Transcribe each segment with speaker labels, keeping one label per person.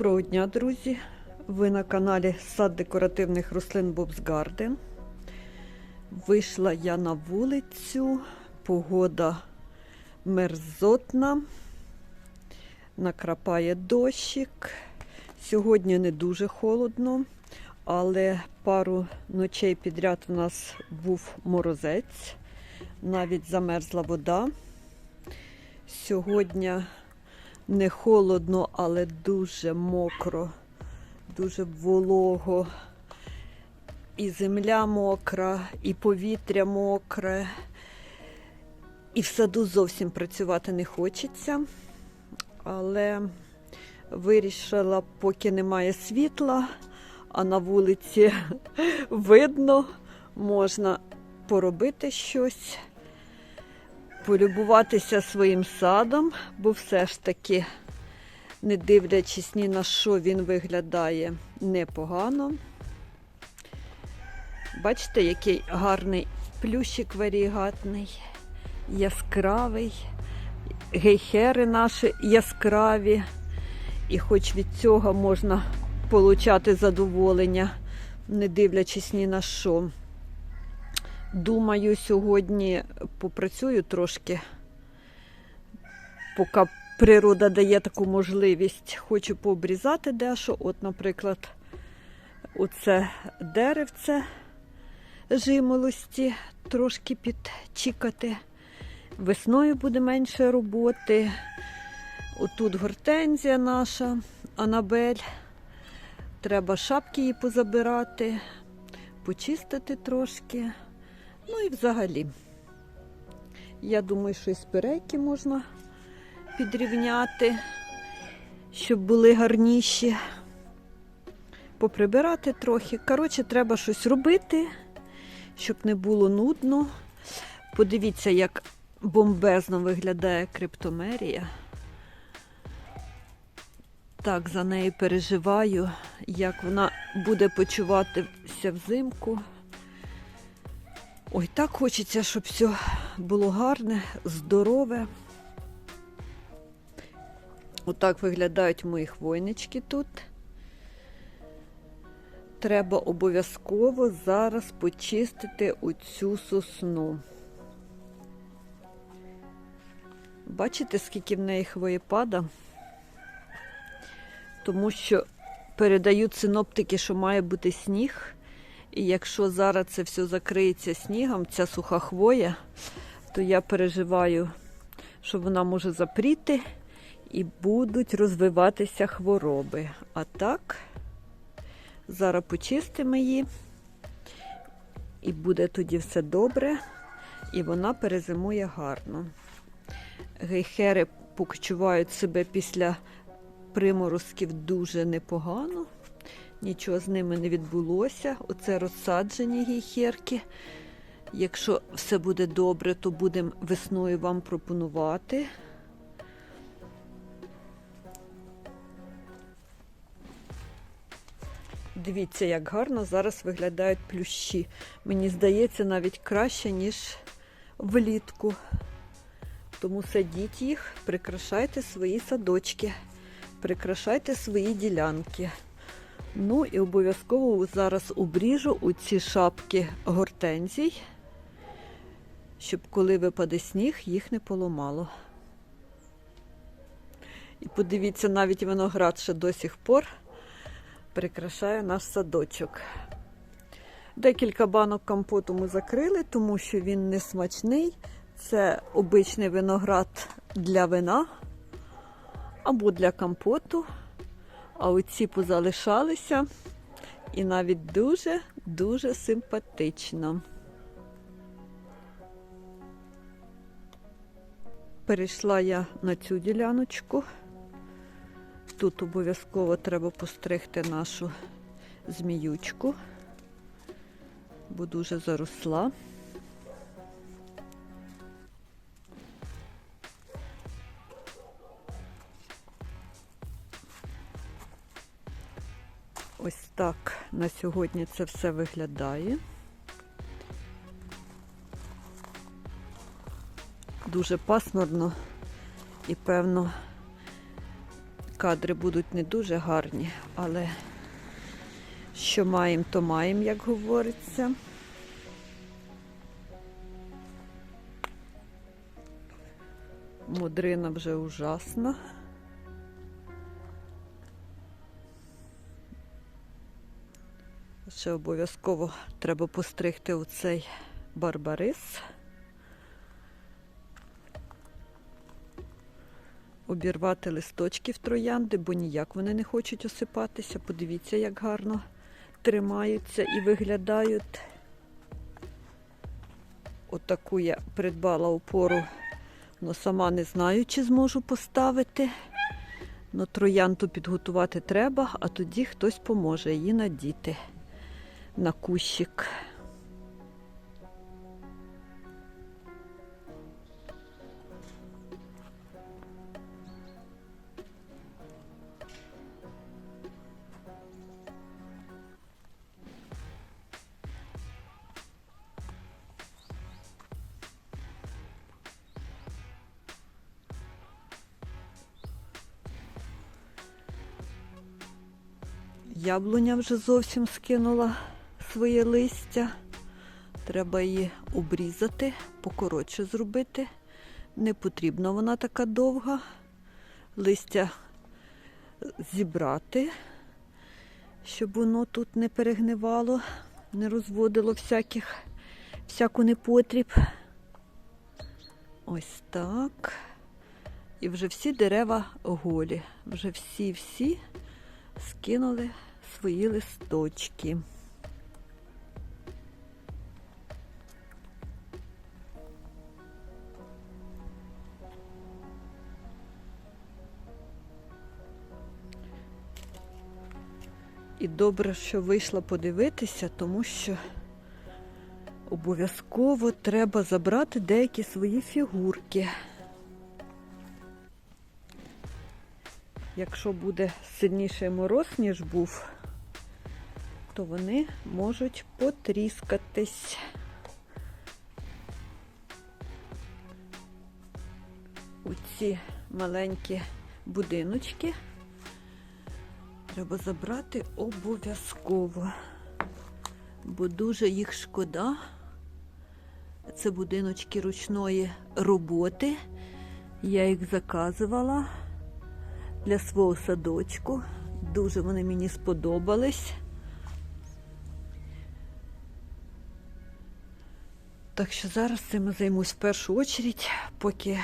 Speaker 1: Доброго дня, друзі! Ви на каналі Сад декоративних рослин Bob's Garden. Вийшла я на вулицю, погода мерзотна, накрапає дощик. Сьогодні не дуже холодно, але пару ночей підряд у нас був морозець, навіть замерзла вода. Сьогодні не холодно, але дуже мокро, дуже волого. І земля мокра, і повітря мокре, і в саду зовсім працювати не хочеться. Але вирішила, поки немає світла, а на вулиці видно, можна поробити щось полюбуватися своїм садом, бо все ж таки, не дивлячись ні на що, він виглядає непогано. Бачите, який гарний плющик варігатний, яскравий, гейхери наші яскраві. І хоч від цього можна получати задоволення, не дивлячись ні на що. Думаю, сьогодні попрацюю трошки, поки природа дає таку можливість. Хочу пообрізати дещо. От, наприклад, оце деревце жимолості трошки підчікати. Весною буде менше роботи. Отут гортензія наша, Анабель. Треба шапки її позабирати, почистити трошки. Ну і взагалі, я думаю, що і спирейки можна підрівняти, щоб були гарніші, поприбирати трохи. Коротше, треба щось робити, щоб не було нудно. Подивіться, як бомбезно виглядає криптомерія. Так, за нею переживаю, як вона буде почуватися взимку. Ой, так хочеться, щоб все було гарне, здорове. Отак виглядають мої хвойнички тут. Треба обов'язково зараз почистити оцю сосну. Бачите, скільки в неї хвоєпада? Тому що передають синоптики, що має бути сніг. І якщо зараз це все закриється снігом, ця суха хвоя, то я переживаю, що вона може запріти і будуть розвиватися хвороби. А так, зараз почистимо її, і буде тоді все добре, і вона перезимує гарно. Гейхери почувають себе після приморозків дуже непогано. Нічого з ними не відбулося. Оце розсаджені гейхерки. Якщо все буде добре, то будемо весною вам пропонувати. Дивіться, як гарно зараз виглядають плющі. Мені здається, навіть краще, ніж влітку. Тому садіть їх, прикрашайте свої садочки, прикрашайте свої ділянки. Ну і обов'язково зараз обріжу у ці шапки гортензій, щоб коли випаде сніг, їх не поламало. І подивіться, навіть виноград ще до сих пор прикрашає наш садочок. Декілька банок компоту ми закрили, тому що він не смачний. Це обичний виноград для вина або для компоту. А оці позалишалися і навіть дуже-дуже симпатично. Перейшла я на цю діляночку. Тут обов'язково треба постригти нашу зміючку, бо дуже заросла. Ось так на сьогодні це все виглядає. Дуже пасмурно і, певно, кадри будуть не дуже гарні, але що маємо, то маємо, як говориться. Модрина вже ужасна. Ще обов'язково треба постригти оцей барбарис. Обірвати листочки в троянди, бо ніяк вони не хочуть осипатися. Подивіться, як гарно тримаються і виглядають. Отаку я придбала опору, але сама не знаю, чи зможу поставити. Но троянду підготувати треба, а тоді хтось поможе її надіти на кущик. Яблуня вже зовсім скинула своє листя. Треба її обрізати, покоротше зробити. Не потрібна вона така довга. Листя зібрати, щоб воно тут не перегнивало, не розводило всяких, всяку непотріб. Ось так. І вже всі дерева голі. Вже всі-всі скинули свої листочки. І добре, що вийшла подивитися, тому що обов'язково треба забрати деякі свої фігурки. Якщо буде сильніший мороз, ніж був, то вони можуть потріскатись. У ці маленькі будиночки треба забрати обов'язково, бо дуже їх шкода. Це будиночки ручної роботи. Я їх заказувала для свого садочку. Дуже вони мені сподобались. Так що зараз цим займусь в першу чергу, поки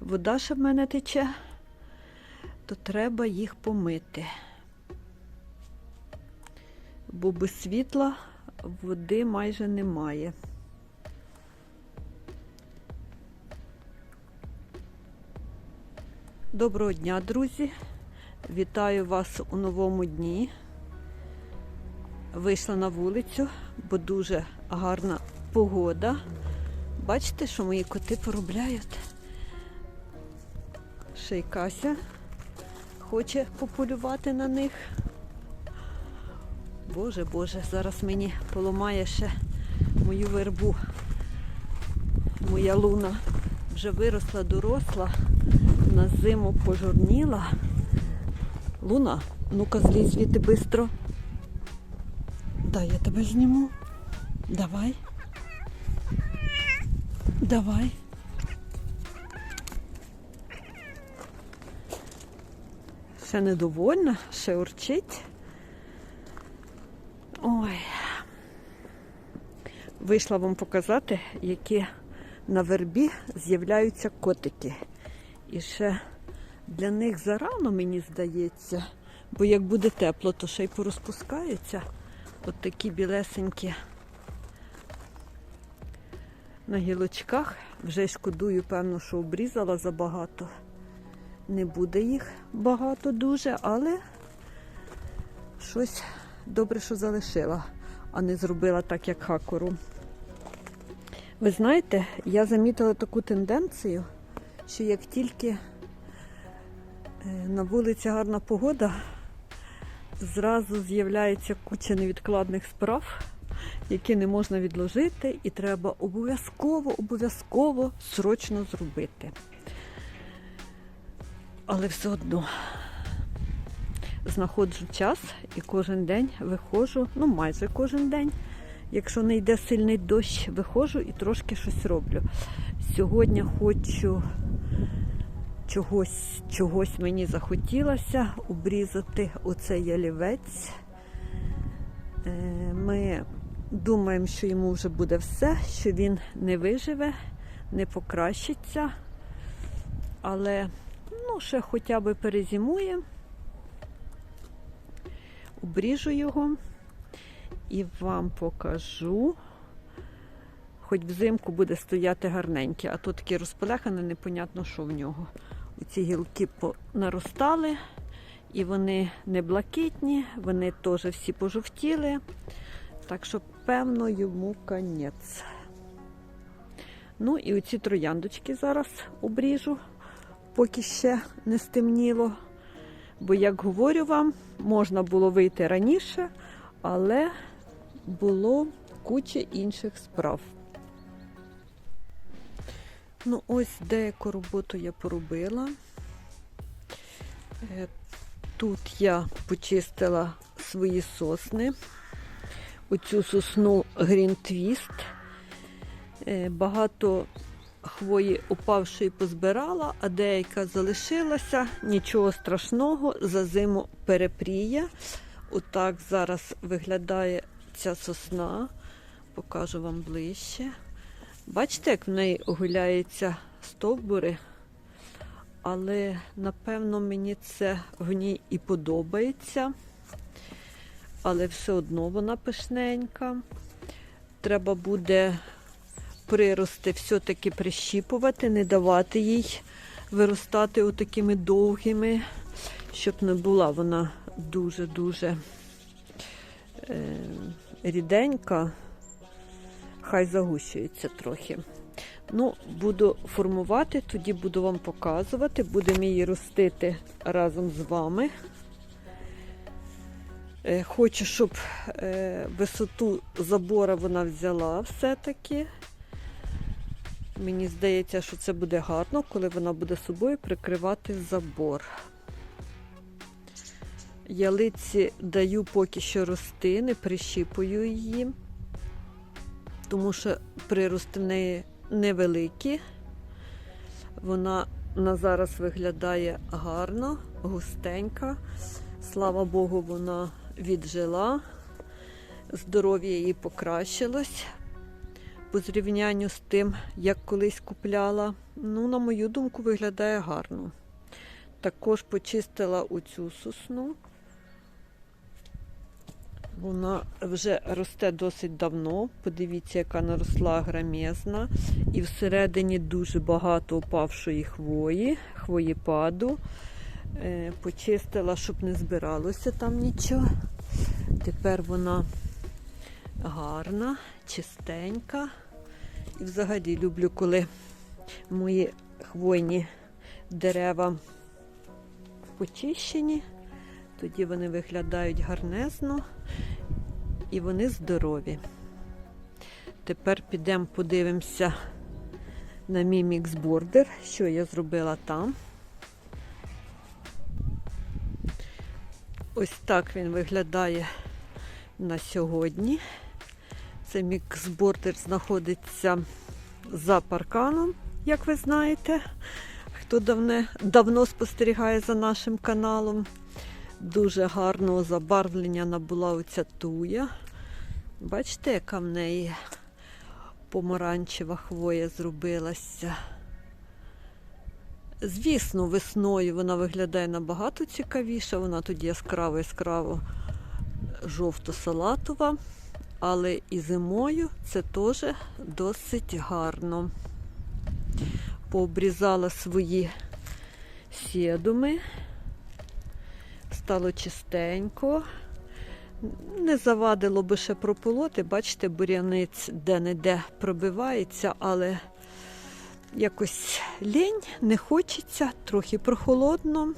Speaker 1: вода ще в мене тече, то треба їх помити. Бо без світла води майже немає. Доброго дня, друзі! Вітаю вас у новому дні. Вийшла на вулицю, бо дуже гарна погода. Бачите, що мої коти поробляють? Й Кася хоче пополювати на них. Боже, Боже, зараз мені поламає ще мою вербу. Моя луна вже виросла, доросла на зиму пожорніла. Луна, ну-ка злізь звідти бистро. Дай я тебе зніму. Давай. Давай. Ще недовольна, ще урчить. Ой. Вийшла вам показати, які на вербі з'являються котики. І ще для них зарано, мені здається, бо як буде тепло, то ще й порозпускаються. От такі білесенькі на гілочках. Вже шкодую, певно, що обрізала забагато. Не буде їх багато дуже, але щось добре, що залишила, а не зробила так, як хакору. Ви знаєте, я замітила таку тенденцію, що як тільки е, на вулиці гарна погода, зразу з'являється куча невідкладних справ, які не можна відложити, і треба обов'язково, обов'язково срочно зробити. Але все одно знаходжу час і кожен день виходжу, ну майже кожен день. Якщо не йде сильний дощ, виходжу і трошки щось роблю. Сьогодні хочу чогось, чогось мені захотілося обрізати оцей ялівець. Е, Ми думаємо, що йому вже буде все, що він не виживе, не покращиться. Але ну, ще хоча б перезимує. Обріжу його і вам покажу. Хоч взимку буде стояти гарненьке, а то таке розпелехане, непонятно, що в нього. Оці гілки наростали, і вони не блакитні, вони теж всі пожовтіли. Так що, певно, йому конець. Ну і оці трояндочки зараз обріжу, поки ще не стемніло. Бо, як говорю вам, можна було вийти раніше, але було куча інших справ. Ну, ось деяку роботу я поробила. Е, Тут я почистила свої сосни. Оцю сосну Twist. Е, Багато хвої опавшої позбирала, а деяка залишилася. Нічого страшного, за зиму перепріє. Отак зараз виглядає ця сосна. Покажу вам ближче. Бачите, як в неї оголяються стовбури? Але, напевно, мені це в ній і подобається. Але все одно вона пишненька. Треба буде прирости все-таки прищіпувати, не давати їй виростати отакими довгими, щоб не була вона дуже-дуже е, ріденька. Хай загущується трохи. Ну, буду формувати, тоді буду вам показувати. Будемо її ростити разом з вами. Е, Хочу, щоб е, висоту забора вона взяла все-таки. Мені здається, що це буде гарно, коли вона буде собою прикривати забор. Ялиці даю поки що рости, не прищіпую її, тому що прирости в неї невеликі. Вона на зараз виглядає гарно, густенька. Слава Богу, вона віджила, здоров'я її покращилось по зрівнянню з тим, як колись купляла. Ну, на мою думку, виглядає гарно. Також почистила оцю сосну. Вона вже росте досить давно. Подивіться, яка наросла грамезна. І всередині дуже багато опавшої хвої, хвоєпаду. Е, Почистила, щоб не збиралося там нічого. Тепер вона гарна, чистенька. І взагалі люблю, коли мої хвойні дерева почищені. Тоді вони виглядають гарнезно і вони здорові. Тепер підемо подивимося на мій міксбордер, що я зробила там. Ось так він виглядає на сьогодні. Це міксбордер знаходиться за парканом, як ви знаєте. Хто давне, давно спостерігає за нашим каналом. Дуже гарного забарвлення набула оця туя. Бачите, яка в неї помаранчева хвоя зробилася. Звісно, весною вона виглядає набагато цікавіше, вона тоді яскраво яскраво жовто-салатова, але і зимою це теж досить гарно. Пообрізала свої сідуми стало чистенько. Не завадило би ще прополоти, бачите, буряниць де-не-де пробивається, але якось лінь, не хочеться, трохи прохолодно.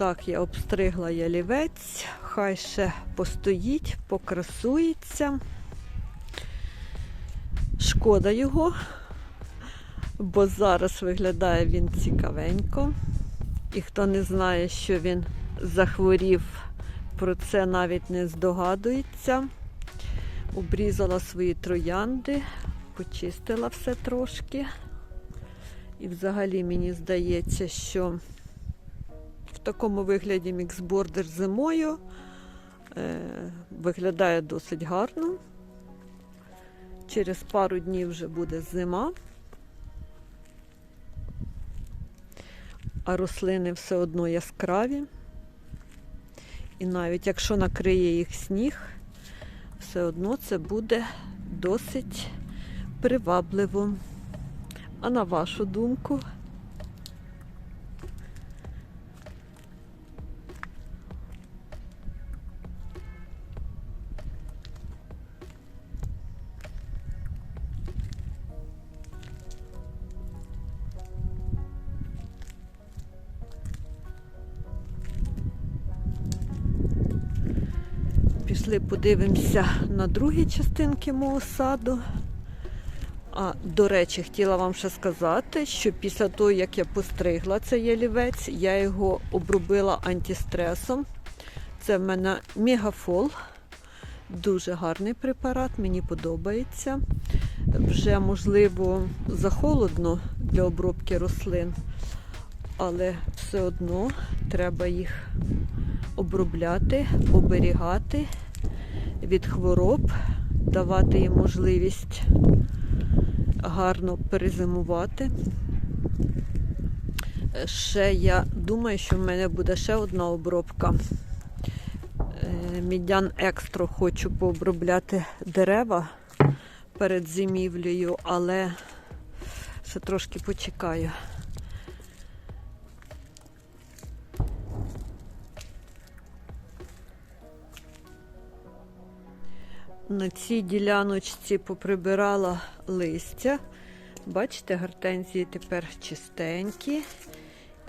Speaker 1: Так я обстригла ялівець, хай ще постоїть, покрасується. Шкода його, бо зараз виглядає він цікавенько. І хто не знає, що він захворів, про це навіть не здогадується. Обрізала свої троянди, почистила все трошки. І взагалі мені здається, що такому вигляді міксбордер зимою е, виглядає досить гарно. Через пару днів вже буде зима, а рослини все одно яскраві. І навіть якщо накриє їх сніг, все одно це буде досить привабливо. А на вашу думку? Пішли подивимося на другі частинки мого саду. А, до речі, хотіла вам ще сказати, що після того, як я постригла цей ялівець, я його обробила антистресом. Це в мене мегафол. Дуже гарний препарат, мені подобається. Вже, можливо, захолодно для обробки рослин, але все одно треба їх обробляти, оберігати від хвороб, давати їм можливість гарно перезимувати. Ще я думаю, що в мене буде ще одна обробка. Е, Мідян екстро хочу пообробляти дерева перед зимівлею, але ще трошки почекаю. На цій діляночці поприбирала листя. Бачите, гортензії тепер чистенькі,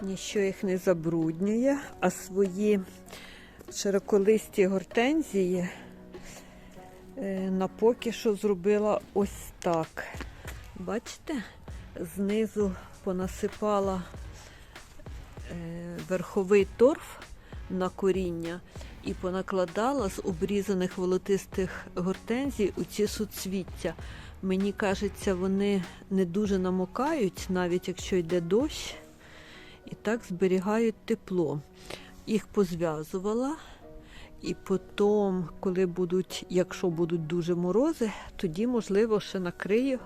Speaker 1: нічого їх не забруднює, а свої широколисті гортензії е, на поки що зробила ось так. Бачите, знизу понасипала е, верховий торф на коріння і понакладала з обрізаних волотистих гортензій у ці суцвіття. Мені кажеться, вони не дуже намокають, навіть якщо йде дощ, і так зберігають тепло. Їх позв'язувала, і потім, коли будуть, якщо будуть дуже морози, тоді, можливо, ще накрию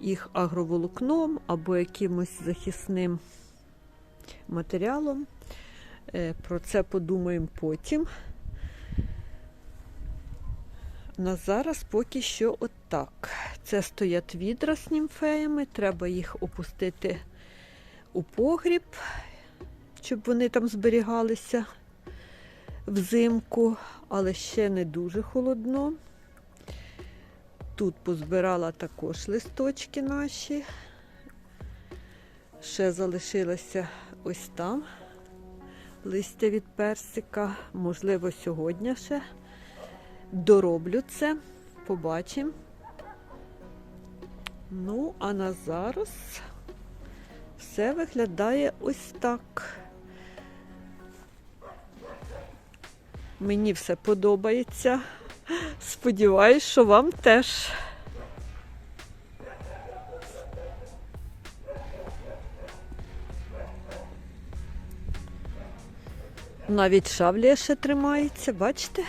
Speaker 1: їх агроволокном або якимось захисним матеріалом. Е, Про це подумаємо потім. На зараз поки що отак. Це стоять відра з німфеями, треба їх опустити у погріб, щоб вони там зберігалися взимку, але ще не дуже холодно. Тут позбирала також листочки наші. Ще залишилося ось там листя від персика. Можливо, сьогодні ще дороблю це, побачимо. Ну, а на зараз все виглядає ось так. Мені все подобається. Сподіваюсь, що вам теж. Навіть шавлія ще тримається, бачите,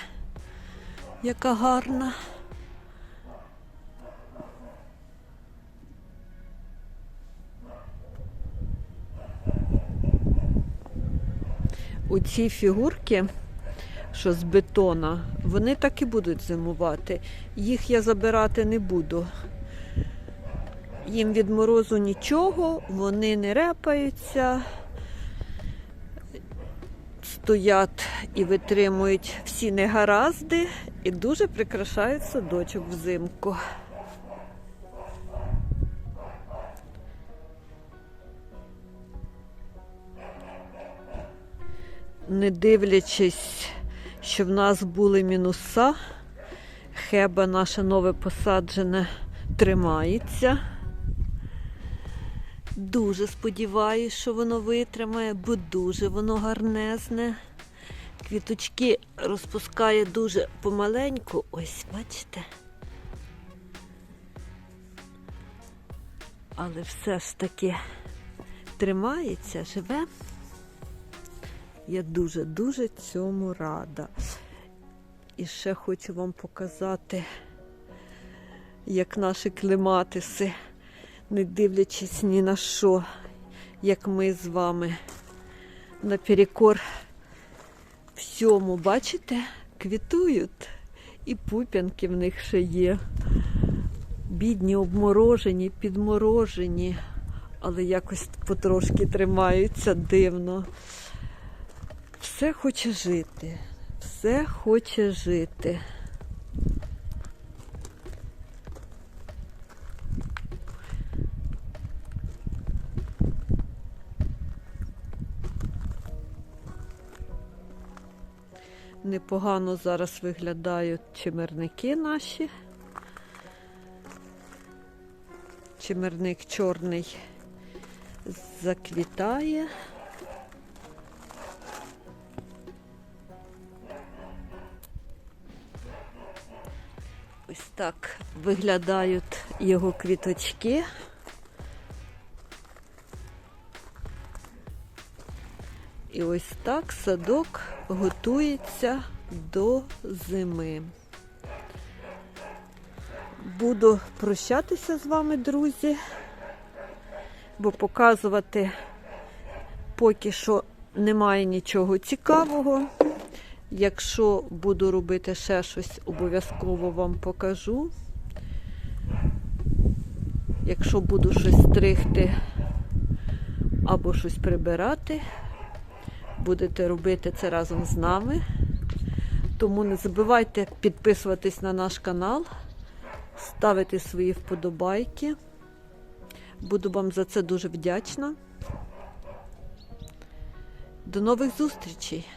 Speaker 1: яка гарна. Оці фігурки, що з бетона, вони так і будуть зимувати. Їх я забирати не буду. Їм від морозу нічого, вони не репаються, стоять і витримують всі негаразди і дуже прикрашають садочок взимку. Не дивлячись, що в нас були мінуса, хеба наше нове посаджене тримається. Дуже сподіваюся, що воно витримає, бо дуже воно гарнезне. Квіточки розпускає дуже помаленьку. Ось, бачите. Але все ж таки тримається, живе. Я дуже-дуже цьому рада. І ще хочу вам показати, як наші клематиси, не дивлячись ні на що, як ми з вами наперекор всьому, бачите, квітують. І пуп'янки в них ще є. Бідні, обморожені, підморожені, але якось потрошки тримаються дивно. Все хоче жити, все хоче жити. Непогано зараз виглядають чимерники наші. Чимерник чорний заквітає. Ось так виглядають його квіточки. І ось так садок готується до зими. Буду прощатися з вами, друзі, бо показувати поки що немає нічого цікавого. Якщо буду робити ще щось, обов'язково вам покажу. Якщо буду щось стригти або щось прибирати, будете робити це разом з нами. Тому не забувайте підписуватись на наш канал, ставити свої вподобайки. Буду вам за це дуже вдячна. До нових зустрічей!